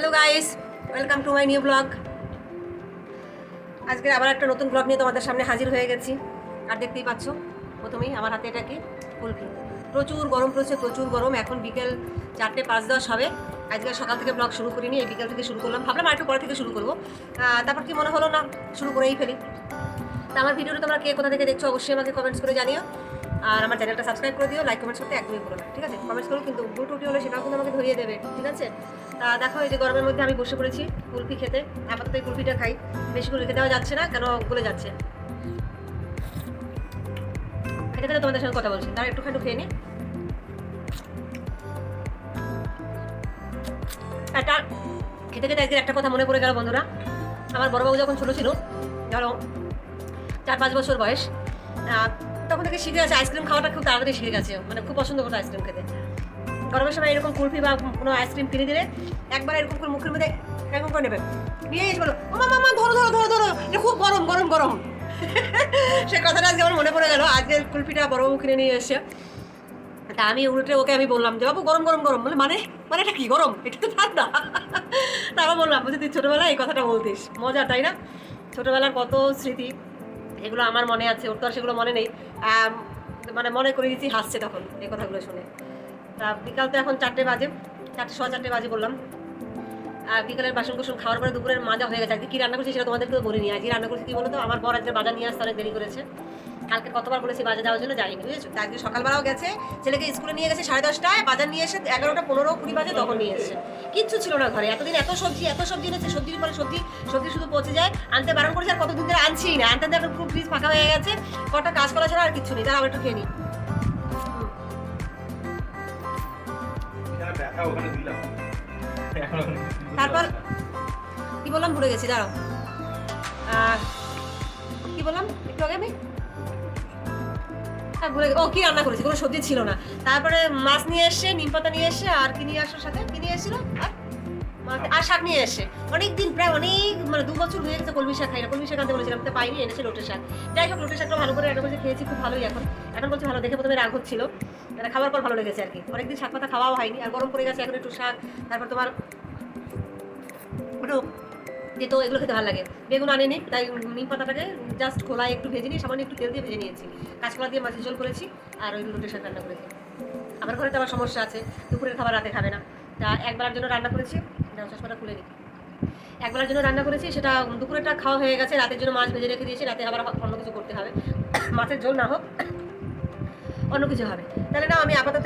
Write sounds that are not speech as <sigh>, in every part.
Hello guys welcome to my new blog আজকে আবার একটা নতুন ব্লগ নিয়ে তোমাদের সামনে হাজির হয়ে গেছি। আর দেখতেই পাচ্ছ, প্রথমেই আমার হাতে এটা কি কুলফি। প্রচুর গরম পড়েছে প্রচুর গরম। এখন বিকেল চারটে পাঁচ দশ হবে। আজকে সকাল থেকে ব্লগ শুরু করিনি, এই বিকেল থেকে শুরু করলাম। ভাবলাম আর একটু পরে থেকে শুরু করব। তারপর কি মনে হলো না, শুরু করেই ফেলি। তা আমার ভিডিওটা তোমরা কে কোথা থেকে দেখছ, অবশ্যই আমাকে কমেন্টস করে জানিও। আর আমার চ্যানেলটা সাবস্ক্রাইব করে দিও লাইক কমেন্টস করতে একদমই ভুলো ঠিক আছে? কমেন্টস করো কিন্তু ভুল টুটি হলে সেটাও কিন্তু আমাকে ধরিয়ে দেবে, ঠিক আছে? তা দেখো এই যে গরমের মধ্যে আমি বসে পড়েছি কুলফি খেতে, আপাতত এই কুলফিটা খাই। বেশি করে খেতে দেওয়া যাচ্ছে না, কেন গলে যাচ্ছে? খেতে খেতে তোমাদের সঙ্গে কথা বলছি তারা একটুখানি খেয়ে নি। একটা খেতে খেতে একদিন একটা কথা মনে পড়ে গেল বন্ধুরা। আমার বড়বাবু যখন ছোটো ছিল, ধরো, চার পাঁচ বছর বয়স তখন থেকে শিখে গেছে আইসক্রিম খাওয়াটা খুব তাড়াতাড়ি শিখে গেছে। মানে খুব পছন্দ করতো আইসক্রিম খেতে। গরমের সময় এরকম কুলফি বা কোনো আইসক্রিম কিনে দিলে একবার এরকম করে মুখের মধ্যে এরকম করে নেবে। নিয়ে এসে বলো মামা ধরো ধরো ধরো ধরো খুব গরম গরম গরম। সে কথাটা আজকে আমার মনে পড়ে গেল। আজকে কুলফিটা বড়বাবু কিনে নিয়ে এসে তা আমি উল্টে ওকে আমি বললাম যে, বাবু, গরম গরম গরম। বলে মানে মানে এটা কি গরম? এটা তো ঠান্ডা। তারপর বললাম বলছি তুই ছোটোবেলায় এই কথাটা বলতিস। মজা, তাই না? ছোটোবেলার কত স্মৃতি। এগুলো আমার মনে আছে, ওর তো আর সেগুলো মনে নেই। মানে মনে করে দিচ্ছি, হাসছে তখন এই কথাগুলো শুনে। তা বিকাল তো এখন চারটে বাজে, চারটে, সোয়া চারটে বাজে বললাম। আর বিকালের বাসন কুসন খাওয়ার পরে দুপুরের মাজা হয়ে গেছে। আজকে কী রান্না করছি সেটা তোমাদেরকে তো বলিনি। আজকে রান্না করছি কী বলো তো আমার বর আজকে বাজার নিয়ে আসতে অনেক দেরি করেছে। কালকে কতবার বলেছি বাজার যাওয়ার জন্য যাইনি, বুঝেছ? আজকে সকালবেলাও গেছে, ছেলেকে স্কুলে নিয়ে গেছে সাড়ে দশটায়, বাজার নিয়ে এসে এগারোটা পনেরো কুড়ি বাজে তখন নিয়ে এসেছে। কিচ্ছু ছিল না ঘরে, এতদিন এত সবজি এত সবজি এনেছে, সবজির পরে সবজি সবজি শুধু পচে যায়, আনতে বারণ করেছে আর কতদিন ধরে আনছি না। আনতে আনতে পুরো ফ্রিজ ফাঁকা হয়ে গেছে, কটা কাজ করা ছাড়া আর কিচ্ছু নেই তারা একটু খেয়ে নিই তারপর কি বললাম, ভুলে গেছি, দাঁড়াও। কি বললাম, একটু আগে আমি? ভুলে ও, কি রান্না করেছি? কোনো সবজি ছিল না। তারপরে মাছ নিয়ে এসে, নিম পাতা নিয়ে এসে, আর কি নিয়ে আসার সাথে? কি নিয়ে এসেছিল? আর আর শাক নিয়ে এসে। অনেক দিন প্রায় অনেক মানে দু বছর হয়ে গেছে কলমি শাক খাই না। কলমি শাক আনতে বলেছিলাম, তো পাইনি, এনেছে লোটে শাক। যাই হোক, লোটে শাকটা ভালো করে রান্না করে খেয়েছি খুব ভালোই এখন। এখন বলছি, ভালো, দেখে প্রথমে রাগ হচ্ছিল। মানে খাওয়ার পর ভালো লেগেছে আর কি অনেকদিন শাক পাতা খাওয়াও হয়নি, আর গরম পড়ে গেছে, এখন একটু শাক। তারপর তোমার একটু যেহেতু এগুলো খেতে ভালো লাগে। বেগুন আনেনি, তাই নিম পাতাটাকে জাস্ট খোলায় একটু ভেজে নিয়ে সামান্য একটু তেল দিয়ে ভেজে নিয়েছি। কাঁচকলা দিয়ে মাছের ঝোল করেছি আর ওই রুটি শাক রান্না করেছি। আমার ঘরে তো আবার সমস্যা আছে, দুপুরের খাবার রাতে খাবে না। তা একবেলার জন্য রান্না করেছি চশমাটা খুলে নিই একবেলার জন্য রান্না করেছি, সেটা দুপুরেরটা খাওয়া হয়ে গেছে, রাতের জন্য মাছ ভেজে রেখে দিয়েছি, রাতে আবার অন্য কিছু করতে হবে। মাছের ঝোল না হোক, অন্য কিছু হবে। তাহলে না আমি আপাতত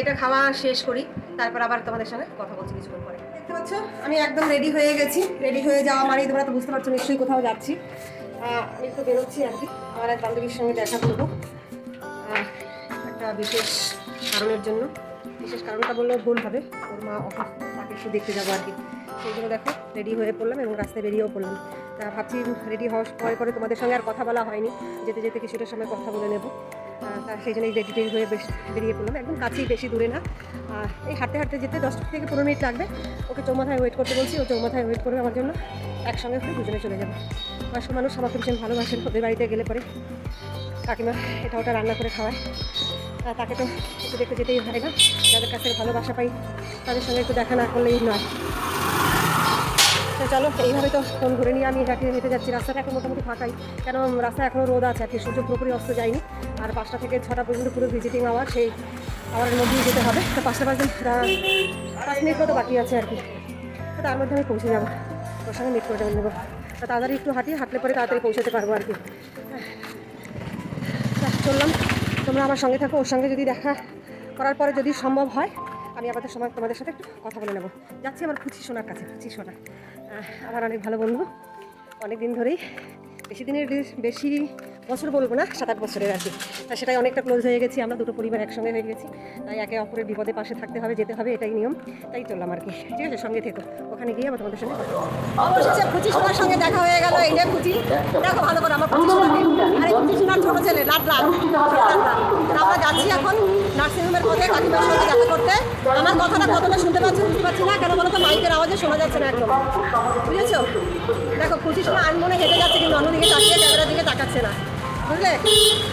এটা খাওয়া শেষ করি, তারপর আবার তোমাদের সঙ্গে কথা বলছি কিছুক্ষণ পরে। দেখতে পাচ্ছ? আমি একদম রেডি হয়ে গেছি। রেডি হয়ে যাওয়া মানে তোমরা তো বুঝতে পারছ, নিশ্চয়ই কোথাও যাচ্ছি। আমি একটু বেরোচ্ছি আর কি। আমার এক বান্ধবীর সঙ্গে দেখা করব। একটা বিশেষ কারণের জন্য। বিশেষ কারণটা বললেও ভুল হবে। ওর মা অসুস্থ তাকে একটু দেখতে যাব আর কি। সেই জন্য দেখো রেডি হয়ে পড়লাম এবং রাস্তায় বেরিয়েও পড়লাম। তা ভাবছি রেডি হওয়ার পরে পরে তোমাদের সঙ্গে আর কথা বলা হয়নি। যেতে যেতে কিছুটা সময় কথা বলে নেব। সেই জন্যই রেডি টেডি হয়ে বেশ বেরিয়ে পড়লাম। একদম কাছেই, বেশি দূরে না। এই হাঁটতে হাঁটতে যেতে দশ থেকে পনেরো মিনিট লাগবে। ওকে চৌমাথায় ওয়েট করতে বলছি, ও চৌমাথায় ওয়েট করবে আমার জন্য। একসঙ্গে হয়ে দুজনে চলে যাব। বয়স্ক মানুষ আমাকে ভীষণ ভালোবাসেন, ওদের বাড়িতে গেলে পরে। কাকিমা এটা ওটা রান্না করে খাওয়ায়। তাকে তো একটু দেখতে যেতেই হয় না। যাদের কাছে ভালোবাসা পাই, তাদের সঙ্গে একটু দেখা না করলেই নয়। তো চলো, এইভাবে তো ফোন ঘুরে নিয়ে আমি হেঁটে হেঁটে যাচ্ছি। রাস্তাটা এখন মোটামুটি ফাঁকাই। কেন রাস্তা এখনও রোদ আছে আর কি সূর্য পুরোপুরি অস্ত যায়নি। আর পাঁচটা থেকে ছটা পর্যন্ত পুরো ভিজিটিং আওয়ার সেই আওয়ারের মধ্যেই যেতে হবে। তো পাঁচটা পাঁচ দিন পাঁচ মিনিট মতো বাকি আছে আর কি। তো তার মধ্যে আমি পৌঁছে যাব। ওর সঙ্গে মিট করে নেব। তাড়াতাড়ি একটু হাঁটি, হাঁটলে পরে তাড়াতাড়ি পৌঁছাতে পারব আর কি। চললাম। তোমরা আমার সঙ্গে থাকো, ওর সঙ্গে যদি দেখা করার পরে যদি সম্ভব হয়, আমি আপাতত সময় তোমাদের সাথে একটু কথা বলে নেব। যাচ্ছি আমার খুচি সোনার কাছে খুচি সোনা। আমার অনেক ভালো বন্ধু। অনেক দিন ধরেই বেশি দিনের বেশি বছর বলব না, সাত আট বছরের আর তা সেটাই অনেকটা ক্লোজ হয়ে গেছি, আমরা দুটো পরিবার একসঙ্গে হয়ে গেছি। তাই একে অপরের বিপদে পাশে থাকতে হবে, যেতে হবে, এটাই নিয়ম। তাই চললাম আর কি। ঠিক আছে, সঙ্গে থেকো। ওখানে গিয়ে আবার তোমাদের সঙ্গে অবশেষে খুচি সোনার সঙ্গে দেখা হয়ে গেল, এই যে খুচি। দেখো ভালো করে আমার খুচি সোনাকে আরে, খুচি সোনার ছোট ছেলে, লাট লাট। আমরা যাচ্ছি এখন নার্সিংহোমের পথে, কাকিমার সঙ্গে দেখা করতে। আমার কথাটা কতটা শুনতে পাচ্ছি, বুঝতে পারছি না, কেন বলো তো মাইকের আওয়াজে শোনা যাচ্ছে না একদম। বুঝেছ? দেখো, খুচি সোনা আনমনে হেঁটে যাচ্ছে, কিন্তু অন্যদিকে তাকিয়ে ক্যামেরার দিকে তাকাচ্ছে না। বুঝলে?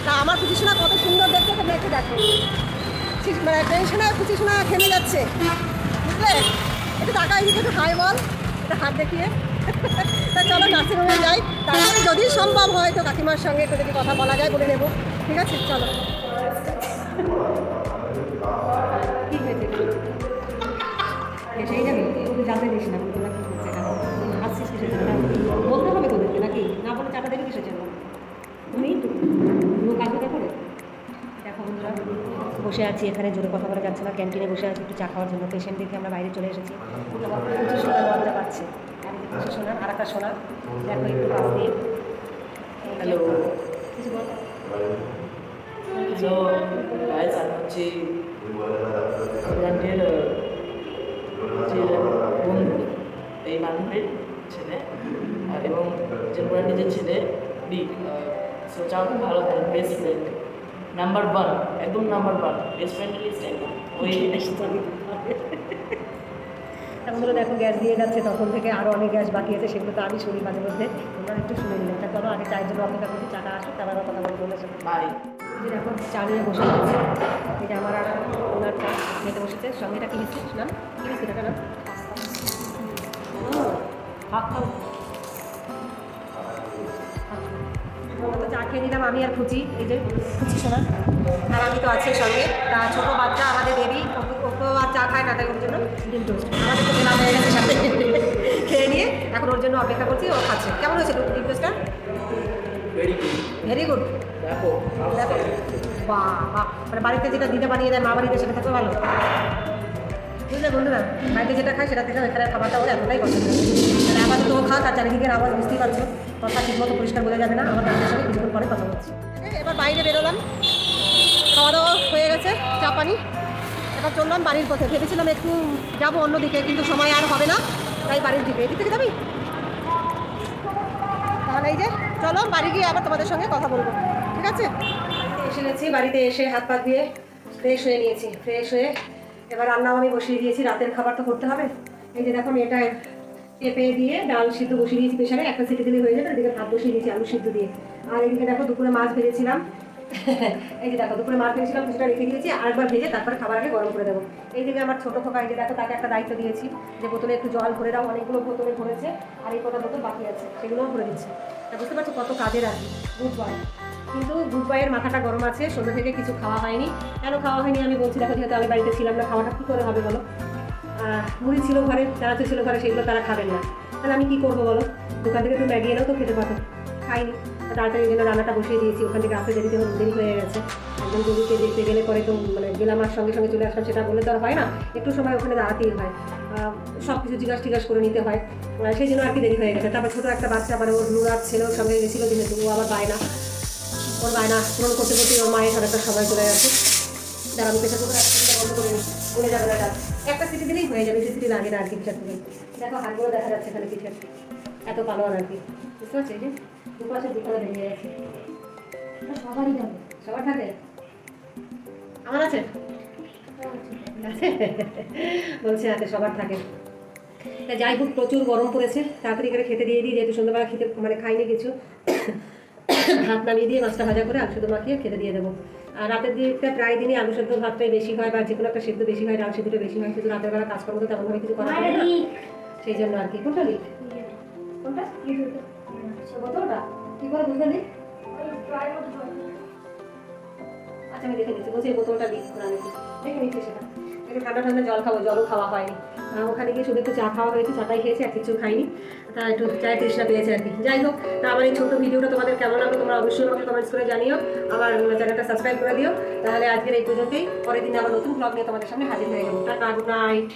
তা আমার খুচি সোনা কত সুন্দর দেখতে, তোমরা একটু দেখো। ঠিক মানে টেনশনে খুচি সোনা থেমে যাচ্ছে। বুঝলে? একটু টাকা এদিকে একটু হাই বল এটা হাত দেখিয়ে। তা চলো নার্সিংহোমে যাই। তারপরে যদি সম্ভব হয় তো কাকিমার সঙ্গে একটু যদি কথা বলা যায় বলে নেব। ঠিক আছে? চলো। কি হয়েছে? এটাই যাবে জানতে দিস না। বলতে হবে তোদেরকে নাকি? না বলে টাকা তুমি? দেখো বন্ধুরা, বসে আছি এখানে, জোরে কথা বলা যাচ্ছে না, ক্যান্টিনে বসে আছি, একটু চা খাওয়ার জন্য। পেশেন্ট দেখে আমরা বাইরে চলে এসেছি। প্রচুর সোনা লজ্জা পাচ্ছে আর এদিকে প্রচুর সোনা আর একটা সোনা দেখো একটু পাশ দিয়ে হ্যালো কিছু বল এই মানুষের ছেলে এবং যে নিজের ছেলে সো চাও খুব ভালো friend best friend number one একদম number one best friend list একদম ওই এখন ধরো দেখো গ্যাস দিয়ে যাচ্ছে তখন থেকে আরও অনেক গ্যাস বাকি আছে সেগুলো তো আমি শুনি মাঝে মধ্যে। তোমরা একটু শুনে নিলে তা চলো আগে চায়ের জন্য অপেক্ষা করছি চাটা আসুক তারপর আবার কথা বলব বলেছে বাই এই যে দেখো চা নিয়ে বসে এই যে আমার আর ওনার চা খেতে বসেছে। সঙ্গে এটা কি বিস্কিট নাম? কি বিস্কিট এটা? নাম? খাও খাও খেয়ে নিলাম আমি আর খুঁজি এই যে খুচি শোনা আর আমি তো আছি সঙ্গে। তা ছোটো বাচ্চা আমাদের বেবি ও তো আর চা খায় না তাই ওর জন্য ডিম টোস্ট। আমাদের তো বেলা হয়ে গেছে সাথে খেয়ে নিয়ে এখন ওর জন্য অপেক্ষা করছি ও খাচ্ছে। কেমন হয়েছে ডিম টোস্টটা? ভেরি গুড বাহ বাহ। মানে বাড়িতে যেটা দিতে বানিয়ে দেয় মা বাড়িতে সেটা থাকবে ভালো। বুঝলে বন্ধুরা? বাড়িতে যেটা খায় সেটা থেকে এখানে খাবারটা ওর এতটাই পছন্দ মানে আপাতত ও খাক আর চারিদিকের আওয়াজ বুঝতেই পারছ কথা ঠিকমতো পরিষ্কার বোঝা যাবে না আমার ডাক্তারের সঙ্গে কিছুক্ষণ পরে কথা বলছি। এবার বাইরে বেরোলাম। খাওয়া দাওয়া হয়ে গেছে চা পানি। এবার চললাম বাড়ির পথে। ভেবেছিলাম একটু যাব অন্যদিকে কিন্তু সময় আর হবে না তাই বাড়ির দিকে। এদিক থেকে যাবি? তাহলে এই যে চলো বাড়ি গিয়ে আবার তোমাদের সঙ্গে কথা বলব। ঠিক আছে? এসে গেছি বাড়িতে এসে হাত পা দিয়ে ফ্রেশ হয়ে নিয়েছি। ফ্রেশ হয়ে এবার রান্নাও আমি বসিয়ে দিয়েছি, রাতের খাবার তো করতে হবে। এই যে দেখো এটা পেঁপে দিয়ে ডাল সিদ্ধ বসিয়ে দিয়েছি প্রেশারে, একটা সিটি দিলে হয়ে যাবে, এদিকে ভাত বসিয়ে দিয়েছি, আলু সিদ্ধ দিয়ে। আর এদিকে দেখো দুপুরে মাছ ভেজেছিলাম। <laughs> এই যে দেখো দুপুরে মাছ ভেজেছিলাম, কিছুটা রেখে দিয়েছি, আরেকবার ভেজে তারপরে খাবার আগে গরম করে দেবো। এইদিকে আমার ছোটো খোকা, এই যে দেখো তাকে একটা দায়িত্ব দিয়েছি যে বোতলে একটু জল ভরে দাও, অনেকগুলো বোতলে ভরেছে, আর এই কটা বোতল বাকি আছে, সেগুলোও ভরে দিচ্ছি। বুঝতে পারছ কত কাজের কি বুধবার। কিন্তু বুধবারের মাথাটা গরম আছে, সন্ধ্যা থেকে কিছু খাওয়া হয়নি। কেন খাওয়া হয়নি? আমি বলছি, দেখো, যেহেতু আমি বাড়িতে ছিলাম না, খাওয়াটা কী করে হবে বলো? মুড়ি ছিল ঘরে তারা তো ছিল ঘরে, সেগুলো তারা খাবেন না। তাহলে আমি কী করব বলো? দোকান থেকে একটু ম্যাগি এনেও তো খেতে পারতো খাইনি। তাড়াতাড়ি জন্য রান্নাটা বসিয়ে দিয়েছি, ওখান থেকে আসতে দেরিতে দেরি হয়ে গেছে। একজন গরুকে দেখতে গেলে পরে তো মানে গেলাম আর সঙ্গে সঙ্গে চলে আসলাম, সেটা বলে তো আর হয় না। একটু সময় ওখানে দাঁড়াতেই হয়। সব কিছু জিজ্ঞাসা টিজ্ঞাসা করে নিতে হয়। সেই জন্য আর কি দেরি হয়ে গেছে। তারপর ছোটো একটা বাচ্চা মানে ওর নুরার ছেলেও সঙ্গে গেছিল, যেহেতু ও আবার বায়না ওর বায়না পূরণ করতে করতে ওর মায়ের অনেকটা সময় চলে গেছে। দাঁড়া আমি পেশা করে বন্ধ করে নিই যাবে না একটা সিটি দিলেই হয়ে যাবে সিটি লাগে না আর কি পিঠার থেকে। দেখো, হাতগুলো দেখা যাচ্ছে এখানে পিঠের এত পালোয়ান আর কি। বুঝতে পারছি যে? দুপাশে দুপাশে ভেঙে গেছে। সবারই সবার থাকে আমার আছে? বলছে আছে সবার থাকে। তা যাই হোক, প্রচুর গরম পড়েছে। তাড়াতাড়ি করে খেতে দিয়ে দিই, যেহেতু সন্ধ্যাবেলা খেতে মানে খাইনি কিছু। ভাত নামিয়ে দিয়ে মাছটা ভাজা করে আলু সেদ্ধ মাখিয়ে খেতে দিয়ে দেবো। আর রাতের দিকটা প্রায় দিনই আলু সেদ্ধ ভাতটাই বেশি হয় বা যে কোনো একটা সেদ্ধ বেশি হয় ডাল সেদ্ধটা বেশি হয় কিন্তু রাতের বেলা কাজকর্ম তো তেমনভাবে কিছু করা যায় না। সেই জন্য আর কি। কোনটা লিখ কোনটা? বোতলটা কি করে বুঝতে দিই আচ্ছা আমি দেখে নিচ্ছি। বলছি এই বোতলটা আনি দেখে নিচ্ছি সেটা। একটু ঠান্ডা ঠান্ডা জল খাব, জলও খাওয়া হয়নি। ওখানে গিয়ে শুধু একটু চা খাওয়া হয়েছে, চাটাই খেয়েছি, আর কিছু খাইনি। তা একটু চায়ের তৃষ্ণা পেয়েছে আর কি। যাই হোক, তা আমার এই ছোট্ট ভিডিওটা তোমাদের কেমন লাগল তোমরা অবশ্যই আমাকে কমেন্টস করে জানিও। আমার চ্যানেলটা সাবস্ক্রাইব করে দিও। তাহলে আজকের এই পর্যন্তই। পরের দিন আবার নতুন ব্লগ নিয়ে তোমাদের সামনে হাজির হয়ে যাব। Tata good night